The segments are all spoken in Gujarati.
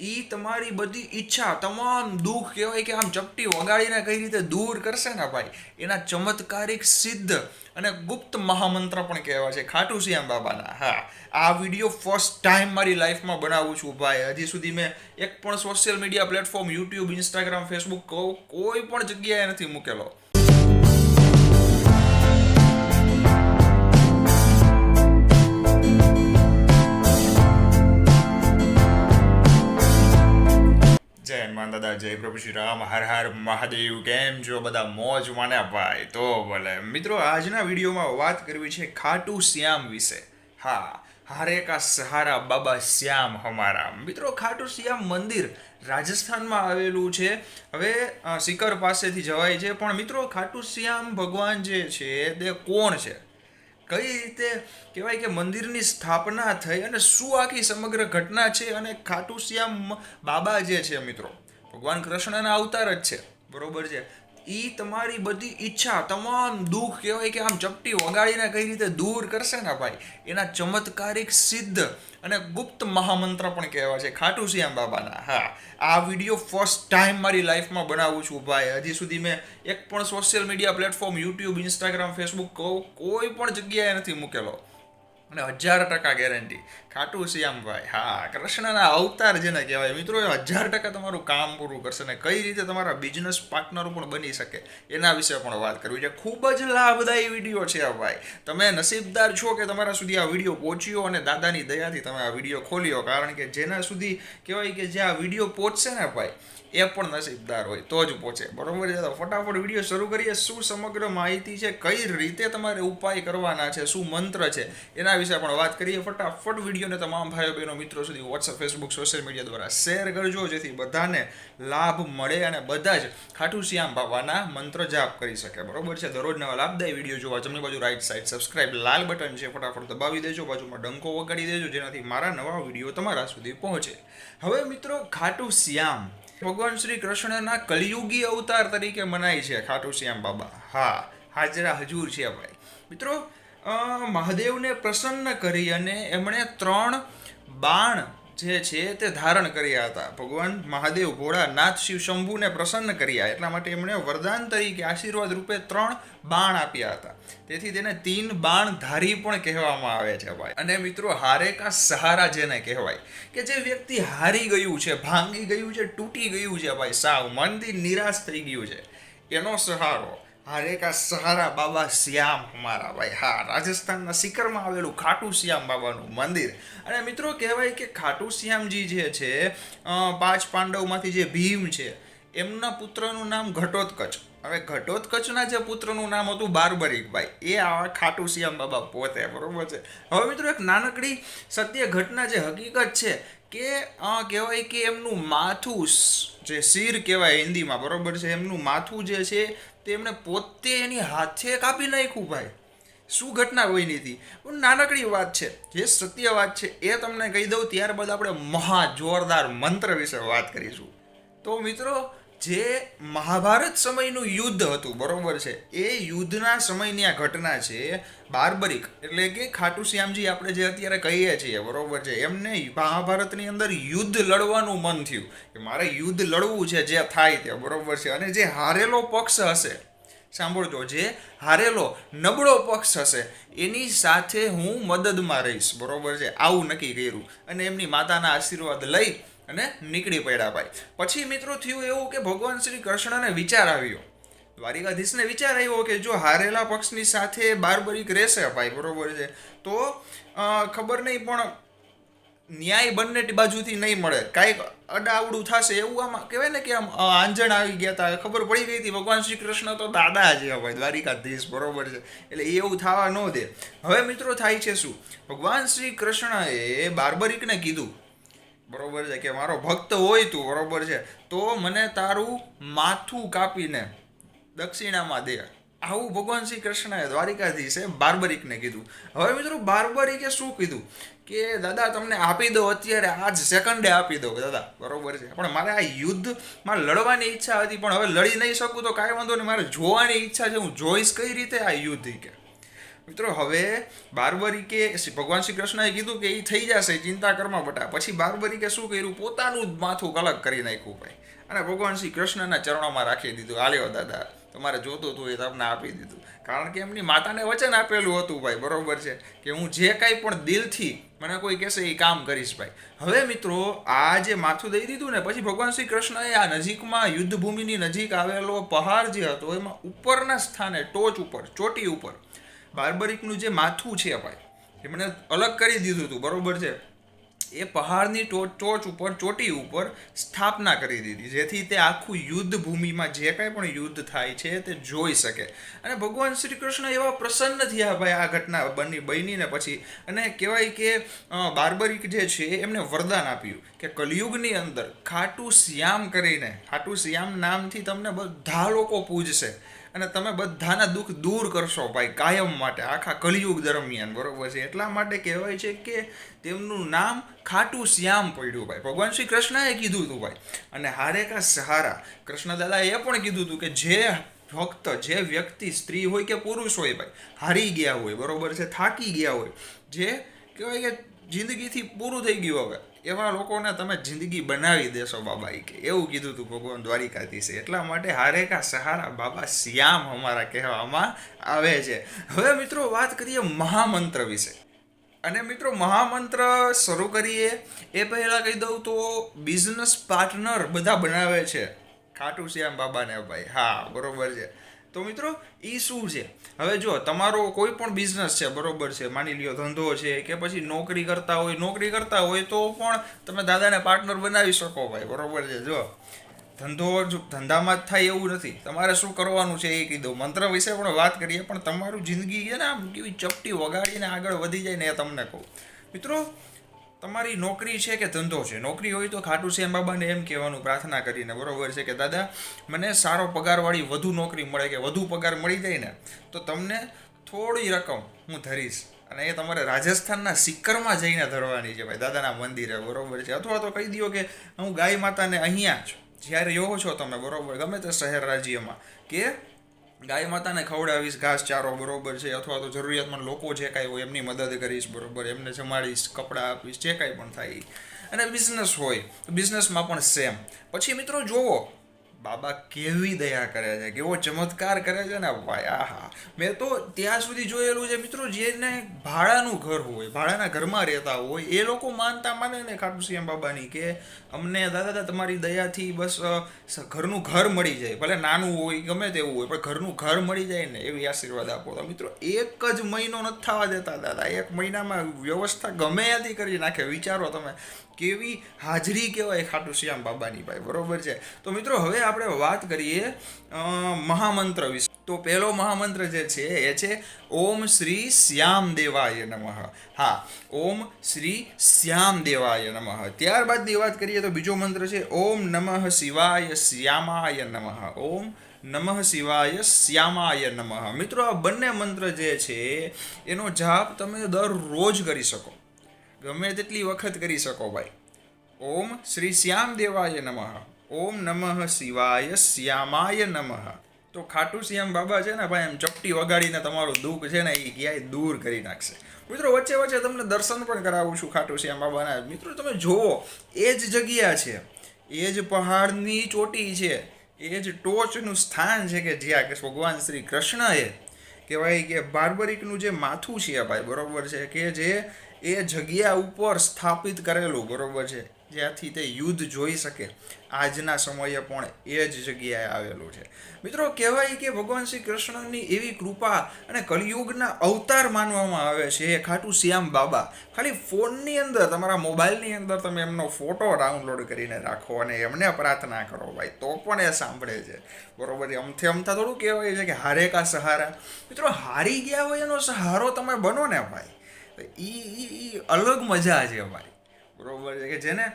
એ તમારી બધી ઈચ્છા, તમામ દુઃખ કહેવાય કે આમ ચપટી વગાડીને કઈ રીતે દૂર કરશે ને ભાઈ? એના ચમત્કારિક સિદ્ધ અને ગુપ્ત મહામંત્ર પણ કહેવા છે. ખાટુ શ્યામ બાબાના. હા. આ વીડિયો ફર્સ્ટ ટાઈમ મારી લાઈફમાં બનાવું છું ભાઈ. હજી સુધી મેં એક પણ social media platform YouTube Instagram Facebook કોઈ પણ જગ્યાએ નથી મૂકેલો. જય પ્રભુ શ્રી રામ, હર હર મહાદેવ, કેમ છો બધા? મોજ માને ભાઈ, તો ભલે. મિત્રો, આજના વિડીયોમાં વાત કરવી છે ખાટુ શ્યામ વિશે. હા, હારે કા સહારા બાબા શ્યામ હમારા. મિત્રો, ખાટુ શ્યામ મંદિર રાજસ્થાનમાં આવેલું છે. હવે સિકર પાસેથી જવાય છે. પણ મિત્રો, ખાટુ શ્યામ ભગવાન જે છે, તે કોણ છે? કઈ રીતે કહેવાય કે મંદિરની સ્થાપના થઈ અને શું આખી સમગ્ર ઘટના છે અને ખાટુ શ્યામ બાબા જે છે, મિત્રો? ભગવાન કૃષ્ણના અવતાર જ છે. બરોબર છે? એ તમારી બધી ઈચ્છા, તમામ દુઃખ કહેવાય કે આમ ચપટી વગાડીને કઈ રીતે દૂર કરશે ને ભાઈ? એના ચમત્કારિક સિદ્ધ અને ગુપ્ત મહામંત્ર પણ કહેવાય છે. ખાટુ શ્યામ બાબાના. હા. આ વીડિયો ફર્સ્ટ ટાઈમ મારી લાઈફમાં બનાવું છું ભાઈ. હજી સુધી મેં એક પણ social media platform YouTube Instagram Facebook કોઈ પણ જગ્યાએ નથી મૂકેલો. અને હજાર ટકા ગેરંટી ખાટુ શ્યામભાઈ હા, કૃષ્ણના અવતાર જેને કહેવાય. મિત્રો, એ હજાર ટકા તમારું કામ પૂરું કરશે ને કઈ રીતે તમારા બિઝનેસ પાર્ટનરો પણ બની શકે, એના વિશે પણ વાત કરવી છે. ખૂબ જ લાભદાયી વીડિયો છે ભાઈ. તમે નસીબદાર છો કે તમારા સુધી આ વીડિયો પહોંચ્યો અને દાદાની દયાથી તમે આ વીડિયો ખોલ્યો. કારણ કે જેના સુધી કહેવાય કે જે આ વીડિયો પહોંચશે ને ભાઈ, એ પણ નસીબદાર હોય, તો જ પહોંચે. બરોબર છે? ફટાફટ વીડિયો શરૂ કરીએ. શું સમગ્ર માહિતી છે? કઈ રીતે તમારે ઉપાય કરવાના છે? શું મંત્ર છે? એના વિશે પણ વાત કરીએ, ફટાફટ વિડીયોને તમામ ભાઈઓ, બહેનો, મિત્રો સુધી વોટ્સઅપ ફેસબુક સોશિયલ મીડિયા દ્વારા શેર કરજો, જેથી બધાને લાભ મળે અને બધા જ ખાટુ શ્યામ બાબાના મંત્ર જાપ કરી શકે. બરોબર છે? દરરોજ નવા લાભદાયી વીડિયો જોવા જમણી બાજુ રાઈટ સાઈડ સબસ્ક્રાઇબ લાલ બટન છે, ફટાફટ દબાવી દેજો, બાજુમાં ડંકો વગાડી દેજો, જેનાથી મારા નવા વીડિયો તમારા સુધી પહોંચે. હવે મિત્રો, ખાટુ શ્યામ. ભગવાન શ્રી કૃષ્ણના કલિયુગી અવતાર તરીકે મનાય છે ખાટુ શ્યામ બાબા. હા, હાજરા હજુર છે ભાઈ. મિત્રો મહાદેવને પ્રસન્ન કરી અને એમણે ત્રણ બાણ જે છે તે ધારણ કર્યા હતા. ભગવાન મહાદેવ, ભોળાનાથ, શિવ શંભુને પ્રસન્ન કર્યા. એટલા માટે એમણે વરદાન તરીકે આશીર્વાદ રૂપે ત્રણ બાણ આપ્યા હતા. તેથી તેને તીન બાણ ધારી પણ કહેવામાં આવે છે ભાઈ. અને મિત્રો, હારે કા સહારા જેને કહેવાય, કે જે વ્યક્તિ હારી ગયું છે, ભાંગી ગયું છે, તૂટી ગયું છે ભાઈ, સાવ મનથી નિરાશ થઈ ગયું છે, એનો સહારો હારે કા સહારા બાબા શ્યામ અમારા ભાઈ. હા, રાજસ્થાનના સિકરમાં આવેલું ખાટુ શ્યામ બાબાનું મંદિર. અને મિત્રો કહેવાય કે ખાટુ શ્યામજી જે છે પાંચ પાંડવમાંથી જે ભીમ છે, એમના પુત્રનું નામ ઘટોત્કચ. હવે ઘટોત્કચના જે પુત્રનું નામ હતું બારબરીકભાઈ, એ આ ખાટુ શ્યામ બાબા પોતે, બરોબર છે. હવે મિત્રો એક નાનકડી સત્ય ઘટના જે હકીકત છે કે કહેવાય કે એમનું માથું જે શિર કહેવાય હિન્દીમાં, બરોબર છે? એમનું માથું જે છે તે એમણે પોતે એની હાથે કાપી નાખ્યું ભાઈ. શું ઘટના બની હતી? પણ નાનકડી વાત છે, જે સત્ય વાત છે, એ તમને કહી દઉં, ત્યારબાદ આપણે મહા જોરદાર મંત્ર વિશે વાત કરીશું. તો મિત્રો જે મહાભારત સમયનું યુદ્ધ હતું, બરોબર છે? એ યુદ્ધના સમયની આ ઘટના છે બારબરિક. એટલે કે ખાટુ શ્યામજી આપણે જે અત્યારે કહીએ છીએ, બરોબર છે? એમને મહાભારતની અંદર યુદ્ધ લડવાનું મન થયું. કે મારે યુદ્ધ લડવું છે, જે થાય તે બરોબર છે? અને જે હારેલો પક્ષ હશે, સાંભળજો, જે હારેલો નબળો પક્ષ હશે, એની સાથે હું મદદમાં રહીશ, બરોબર છે? આવું નક્કી કર્યું. અને એમની માતાના આશીર્વાદ લઈ અને નીકળી પડ્યા ભાઈ. પછી મિત્રો થયું એવું કે ભગવાન શ્રી કૃષ્ણને વિચાર આવ્યો. દ્વારિકાધીશને વિચાર આવ્યો કે જો હારેલા પક્ષની સાથે બારબરીક રહેશે ભાઈ, બરોબર છે. તો ખબર નહીં પણ ન્યાય બંને બાજુથી નહીં મળે. કાંઈક અડાવડું થશે એવું આમાં કહેવાય ને કે આમ આંજણ આવી ગયા હતા ખબર પડી ગઈ હતી ભગવાન શ્રી કૃષ્ણ તો દાદા છે ભાઈ દ્વારિકાધીશ, બરોબર છે. એટલે એવું થવા ન દે. હવે મિત્રો થાય છે શું? ભગવાન શ્રી કૃષ્ણએ બારબરીકને કીધું. બરોબર છે કે મારો ભક્ત હોય તું, બરોબર છે. તો મને તારું માથું કાપીને દક્ષિણામાં દે. આવું ભગવાન શ્રી કૃષ્ણએ દ્વારિકાધીશે બાર્બરિકને કીધું. હવે મિત્રો બાર્બરિકે શું કીધું? કે દાદા, તમને આપી દો અત્યારે આ જ સેકન્ડે આપી દો દાદા. બરોબર છે. પણ મારે આ યુદ્ધમાં લડવાની ઈચ્છા હતી, પણ હવે લડી નહીં શકું તો કાંઈ વાંધો નહીં. મારે જોવાની ઈચ્છા છે, હું જોઈશ કઈ રીતે આ યુદ્ધ કે. મિત્રો, હવે બારબરીકે ભગવાન શ્રી કૃષ્ણએ કીધું કે એ થઈ જશે ચિંતા કરમાં બટા. પછી બારબરીકે શું કર્યું? પોતાનું જ માથું અલગ કરી નાખ્યું ભાઈ. અને ભગવાન શ્રી કૃષ્ણના ચરણોમાં રાખી દીધું. આલ્યો દાદા, તમારે જોતું હતું એ તમને આપી દીધું. કારણ કે એમની માતાને વચન આપેલું હતું ભાઈ, બરોબર છે? કે હું જે કાંઈ પણ દિલથી મને કોઈ કહેશે એ કામ કરીશ ભાઈ. હવે મિત્રો, આ જે માથું દઈ દીધું ને, પછી ભગવાન શ્રી કૃષ્ણએ આ નજીકમાં યુદ્ધ ભૂમિની નજીક આવેલો પહાડ જે હતો, એમાં ઉપરના સ્થાને ટોચ ઉપર, ચોટી ઉપર બાર્બરિકનું જે માથું છે ભાઈ, એ મને અલગ કરી દીધું હતું, બરોબર છે? એ પહાડની ટોચ ઉપર, ચોટી ઉપર સ્થાપના કરી દીધી, જેથી તે આખું યુદ્ધ ભૂમિમાં જે કાંઈ પણ યુદ્ધ થાય છે તે જોઈ શકે. અને ભગવાન શ્રી કૃષ્ણ એવા પ્રસન્ન થયા ભાઈ આ ઘટના બની, બનીને પછી. અને કહેવાય કે બાર્બરિક જે છે એમને વરદાન આપ્યું કે કલયુગની અંદર ખાટુ શ્યામ કરીને, ખાટુ શ્યામ નામથી તમને બધા લોકો પૂજશે. અને તમે બધાના દુઃખ દૂર કરશો ભાઈ કાયમ માટે, આખા કળિયુગ દરમિયાન, બરોબર છે? એટલા માટે કહેવાય છે કે તેમનું નામ ખાટું શ્યામ પડ્યું ભાઈ. ભગવાન શ્રી કૃષ્ણએ કીધું હતું ભાઈ. અને હારે કા સહારા? કૃષ્ણ દાદાએ એ પણ કીધું હતું કે જે ભક્ત, જે વ્યક્તિ સ્ત્રી હોય કે પુરુષ હોય ભાઈ, હારી ગયા હોય, બરોબર છે? થાકી ગયા હોય. જે કહેવાય કે જિંદગીથી પૂરું થઈ ગયું હવે. એવા લોકોને તમે જિંદગી બનાવી દેશો બાબા કે. એવું કીધું હતું ભગવાન દ્વારિકાધીશે એટલા માટે હારે કા સહારા બાબા શ્યામ અમારા કહેવામાં આવે છે. હવે મિત્રો વાત કરીએ મહામંત્ર વિશે. અને મિત્રો મહામંત્ર શરૂ કરીએ. એ પહેલાં કહી દઉં તો બિઝનેસ પાર્ટનર બધા બનાવે છે. ખાટુ શ્યામ બાબાને ભાઈ. હા, બરોબર છે. તો મિત્રો એ શું છે? હવે જો તમારો કોઈ પણ બિઝનેસ છે, બરોબર છે, માની લ્યો, ધંધો છે, કે પછી નોકરી કરતા હોય, નોકરી કરતા હોય તો પણ તમે દાદાને પાર્ટનર બનાવી શકો ભાઈ, બરોબર છે જો ધંધો ધંધામાં જ થાય એવું નથી. તમારે શું કરવાનું છે, એ કીધું. મંત્ર વિશે પણ વાત કરીએ, પણ તમારું જિંદગી છે ને આમ કેવી ચપટી વગાડીને આગળ વધી જાય ને એ તમને કહું. મિત્રો તમારી નોકરી છે કે ધંધો છે? નોકરી હોય તો ખાટુ શ્યામ બાબાને એમ કહેવાનું પ્રાર્થના કરીને, બરોબર છે કે દાદા, મને સારો પગારવાળી વધુ નોકરી મળે કે વધુ પગાર મળી જાય ને, તો તમને થોડી રકમ હું ધરીશ. અને એ તમારે રાજસ્થાનના સિક્કરમાં જઈને ધરવાની છે ભાઈ, દાદાના મંદિરે, બરાબર છે? અથવા તો કહી દો કે હું ગાય માતાને અહીંયા જ જ્યારે રહો છો તમે, બરોબર, ગમે તે શહેર રાજ્યમાં, કે ગાય માતાને ખવડાવીશ, ઘાસ ચારો બરોબર છે, અથવા તો જરૂરિયાતમંદ લોકો જે કાંઈ હોય એમની મદદ કરીશ, બરોબર, એમને જમાડીશ, કપડાં આપીશ, જે કાંઈ પણ થાય. અને બિઝનેસ હોય, તો બિઝનેસમાં પણ સેમ પછી મિત્રો જોવો બાબા કેવી દયા કરે છે, કેવો ચમત્કાર કરે છે ને ભાઈ આહા મેં તો ત્યાં સુધી જોયેલું છે મિત્રો જેને ભાડાનું ઘર હોય, ભાડાના ઘરમાં રહેતા હોય, એ લોકો માનતા માને ને ખાટુ શ્યામ બાબાની કે અમને દાદા દાદા તમારી દયાથી બસ ઘરનું ઘર મળી જાય, ભલે નાનું હોય, ગમે તેવું હોય, પણ ઘરનું ઘર મળી જાય ને એવી આશીર્વાદ આપો. તો મિત્રો, એક જ મહિનો નથી થવા દેતા દાદા, એક મહિનામાં વ્યવસ્થા ગમે ત્યાંથી કરી નાખે, વિચારો તમે. કેવી હાજરી કહેવાય ખાટુ શ્યામ બાબાની ભાઈ, બરોબર છે? તો મિત્રો, હવે આપણે વાત કરીએ મહામંત્ર વિશે. તો પહેલો મહામંત્ર જે છે, એ છે, ઓમ શ્રી શ્યામ દેવાય નમઃ. હા, ઓમ શ્રી શ્યામ દેવાય નમઃ ત્યારબાદની વાત કરીએ તો બીજો મંત્ર છે, ઓમ નમઃ શિવાય શ્યામાય નમઃ. ઓમ નમઃ શિવાય શ્યામાય નમઃ. મિત્રો, આ બંને મંત્ર જે છે, એનો જાપ તમે દરરોજ કરી શકો. ગમે તેટલી વખત કરી શકો ભાઈ. ઓમ શ્રી શ્યામ દેવાય નમઃ. ઓમ નમઃ શિવાય શ્યામાય નમઃ. તો ખાટુ શ્યામ બાબા છે ને ભાઈ, એમ ચપટી વગાડીને તમારું દુઃખ છે ને એ ક્યાંય દૂર કરી નાખશે. મિત્રો, વચ્ચે વચ્ચે તમને દર્શન પણ કરાવું છું ખાટુ શ્યામ બાબાના. મિત્રો, તમે જુઓ, એ જ જગ્યા છે. એ જ પહાડની ચોટી છે. એ જ ટોચનું સ્થાન છે કે જ્યાં કે ભગવાન શ્રી કૃષ્ણએ કહેવાય કે બાર્બરિકનું જે માથું છે ભાઈ, બરોબર છે કે જે એ જગ્યા ઉપર સ્થાપિત કરેલું, બરોબર છે? જ્યાંથી તે યુદ્ધ જોઈ શકે. આજના સમયે પણ એ જ જગ્યાએ આવેલું છે. મિત્રો, કહેવાય કે ભગવાન શ્રી કૃષ્ણની એવી કૃપા અને કલિયુગના અવતાર માનવામાં આવે છે, એ ખાટું શ્યામ બાબા. ખાલી ફોનની અંદર, તમારા મોબાઈલની અંદર તમે એમનો ફોટો ડાઉનલોડ કરીને રાખો અને એમને પ્રાર્થના કરો, ભાઈ, તો પણ એ સાંભળે છે. બરોબર અમથે અમથા થોડું કહેવાય છે કે હારે કા સહારા. મિત્રો, હારી ગયા હોય એનો સહારો તમે બનો ને, ભાઈ. ઈ એ અલગ મજા છે અમારી. બરોબર છે કે જેને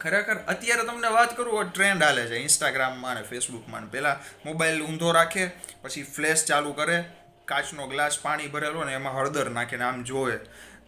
ખરેખર અત્યારે તમને વાત કરું ટ્રેન્ડ હાલે છે. ઇન્સ્ટાગ્રામમાં અને ફેસબુકમાં ને. પહેલાં મોબાઈલ ઊંધો રાખે, પછી ફ્લેશ ચાલુ કરે, કાચનો ગ્લાસ પાણી ભરેલો ને એમાં હળદર નાખીને આમ જોવે.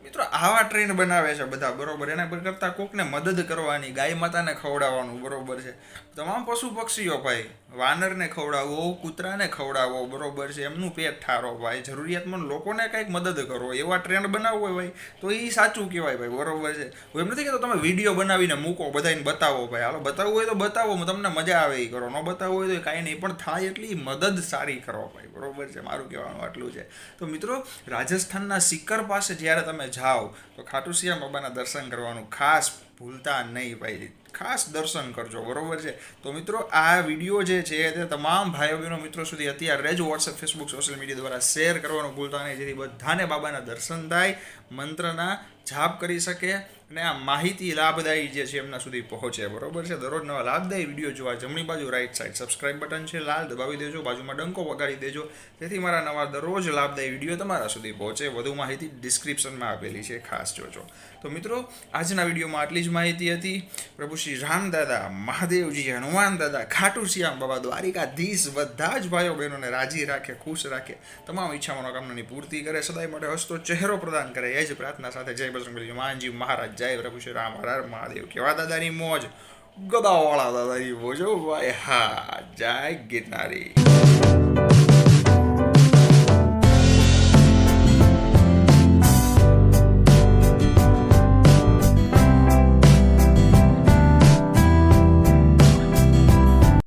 મિત્રો, આવા ટ્રેન્ડ બનાવે છે બધા, બરોબર? એના કરતાં કોકને મદદ કરવાની, ગાય માતાને ખવડાવવાનું, બરોબર છે. તમામ પશુ પક્ષીઓ, ભાઈ વાનરને ખવડાવો કૂતરાને ખવડાવો બરોબર છે, એમનું પેટ ઠારો ભાઈ. જરૂરિયાતમંદ લોકોને કંઈક મદદ કરો. એવા ટ્રેન્ડ બનાવવો હોય ભાઈ તો એ સાચું કહેવાય ભાઈ, બરોબર છે. હું એમ નથી કહેતો તમે વીડિયો બનાવીને મૂકો બધાને બતાવો ભાઈ. હાલો, બતાવવું હોય તો બતાવો તમને મજા આવે એ કરો. ન બતાવવું હોય તો કાંઈ નહીં, પણ થાય એટલી મદદ સારી કરો ભાઈ. બરોબર છે, મારું કહેવાનું આટલું છે. તો મિત્રો, રાજસ્થાનના સિક્કર પાસે જ્યારે તમે જાઓ, તો ખાટુસિયા બાબાના દર્શન કરવાનું ખાસ ભૂલતા નહીં ભાઈ. ખાસ દર્શન કરજો, બરોબર છે? તો મિત્રો, આ વીડિયો જે છે તે તમામ ભાઈઓ બહેનો મિત્રો સુધી અત્યારે જ વોટ્સએપ ફેસબુક સોશિયલ મીડિયા દ્વારા શેર કરવાનું ભૂલતા નહીં, જેથી બધાને બાબાના દર્શન થાય, મંત્રના જાપ કરી શકે અને આ માહિતી લાભદાયી જે છે એમના સુધી પહોંચે, બરોબર છે? દરરોજ નવા લાભદાયી વીડિયો જોવા જમણી બાજુ રાઈટ સાઈડ સબસ્ક્રાઇબ બટન છે, લાલ દબાવી દેજો, બાજુમાં ડંકો વગાડી દેજો, જેથી મારા નવા દરરોજ લાભદાયી વીડિયો તમારા સુધી પહોંચે. વધુ માહિતી ડિસ્ક્રિપ્શનમાં આપેલી છે, ખાસ જોજો. તો મિત્રો, આજના વિડીયોમાં આટલી જ માહિતી હતી. પ્રભુ શ્રી રામ દાદા, મહાદેવજી, હનુમાન દાદા ખાટુ શ્યામ બાબા, દ્વારિકાધીશ, બધા જ ભાઈઓ બહેનોને રાજી રાખે, ખુશ રાખે, તમામ ઈચ્છા મનોકામનાની પૂર્તિ કરે, સદાય માટે હસતો ચહેરો પ્રદાન કરે, એ જ પ્રાર્થના સાથે જય બજરંગબલી હનુમાનજી મહારાજ જય પ્રભુ રામ હર મહાદેવ કેવા દાદાની મોજ? ગદાવાળા દાદાની મોજો ભાઈ. હા, જય ગિરનારી.